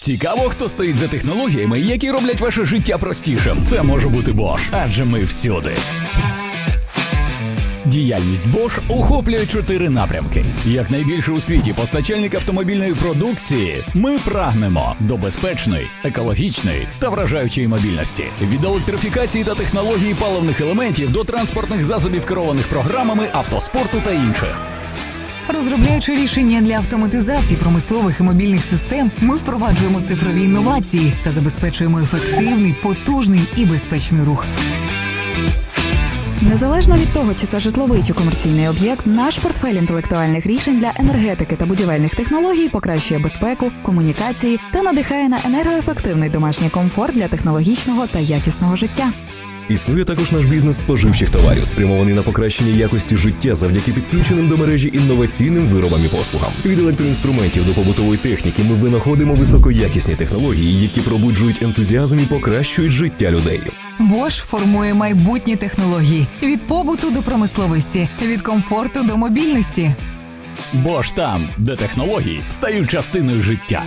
Цікаво, хто стоїть за технологіями, які роблять ваше життя простішим. Це може бути Bosch, адже ми всюди. Діяльність Bosch охоплює чотири напрямки. Як найбільше у світі постачальник автомобільної продукції, ми прагнемо до безпечної, екологічної та вражаючої мобільності. Від електрифікації та технології паливних елементів до транспортних засобів, керованих програмами, автоспорту та інших. Розробляючи рішення для автоматизації промислових і мобільних систем, ми впроваджуємо цифрові інновації та забезпечуємо ефективний, потужний і безпечний рух. Незалежно від того, чи це житловий чи комерційний об'єкт, наш портфель інтелектуальних рішень для енергетики та будівельних технологій покращує безпеку, комунікації та надихає на енергоефективний домашній комфорт для технологічного та якісного життя. Існує також наш бізнес споживчих товарів, спрямований на покращення якості життя завдяки підключеним до мережі інноваційним виробам і послугам. Від електроінструментів до побутової техніки ми винаходимо високоякісні технології, які пробуджують ентузіазм і покращують життя людей. Bosch формує майбутні технології від побуту до промисловості, від комфорту до мобільності. Bosch там, де технології стають частиною життя.